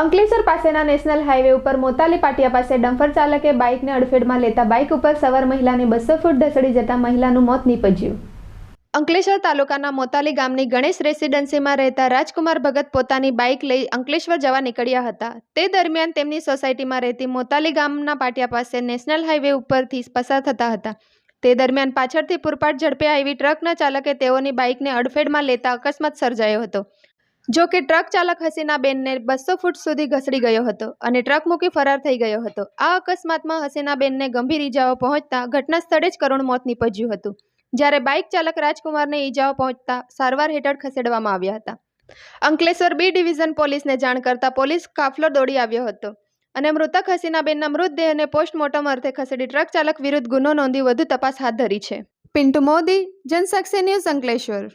અંકલેશ્વર પાસેના national highway ઉપર મોતાલી પાટિયા પાસે ડમ્ફર ચાલકે બાઇકને અડફેટમાં લેતા બાઇક ઉપર સવાર મહિલાને બસો ફૂટ ધસડી જતા મહિલાનું મોત નીપજ્યું. અંકલેશ્વર તાલુકાના મોતાલી ગામની ગણેશ રેસિડેન્સીમાં રહેતા રાજકુમાર ભગત પોતાની બાઇક લઈ અંકલેશ્વર જવા નીકળ્યા હતા. તે દરમિયાન તેમની સોસાયટીમાં રહેતી મોતાલી ગામના પાટિયા પાસે નેશનલ હાઈવે ઉપરથી પસાર થતા હતા. તે દરમિયાન પાછળથી પૂરપાટ ઝડપે આવી ટ્રકના ચાલકે તેઓની બાઇકને અડફેટમાં લેતા અકસ્માત સર્જાયો હતો. જો કે ટ્રક ચાલક હસીનાબેનને બસો ફૂટ સુધી ઘસડી ગયો હતો અને ટ્રક મૂકી ફરાર થઈ ગયો હતો. આ અકસ્માતમાં હસીનાબેનને ગંભીર ઈજાઓ પહોંચતા ઘટના સ્થળે જ કરુણ મોત નીપજ્યું હતું, જ્યારે બાઇક ચાલક રાજકુમારને ઈજાઓ પહોંચતા સારવાર હેઠળ ખસેડવામાં આવ્યા હતા. અંકલેશ્વર બી ડિવિઝન પોલીસને જાણ કરતા પોલીસ કાફલો દોડી આવ્યો હતો અને મૃતક હસીનાબેનના મૃતદેહને પોસ્ટમોર્ટમ અર્થે ખસેડી ટ્રક ચાલક વિરુદ્ધ ગુનો નોંધી વધુ તપાસ હાથ ધરી છે. પિન્ટુ મોદી, જનસાક્ષી ન્યૂઝ અંકલેશ્વર.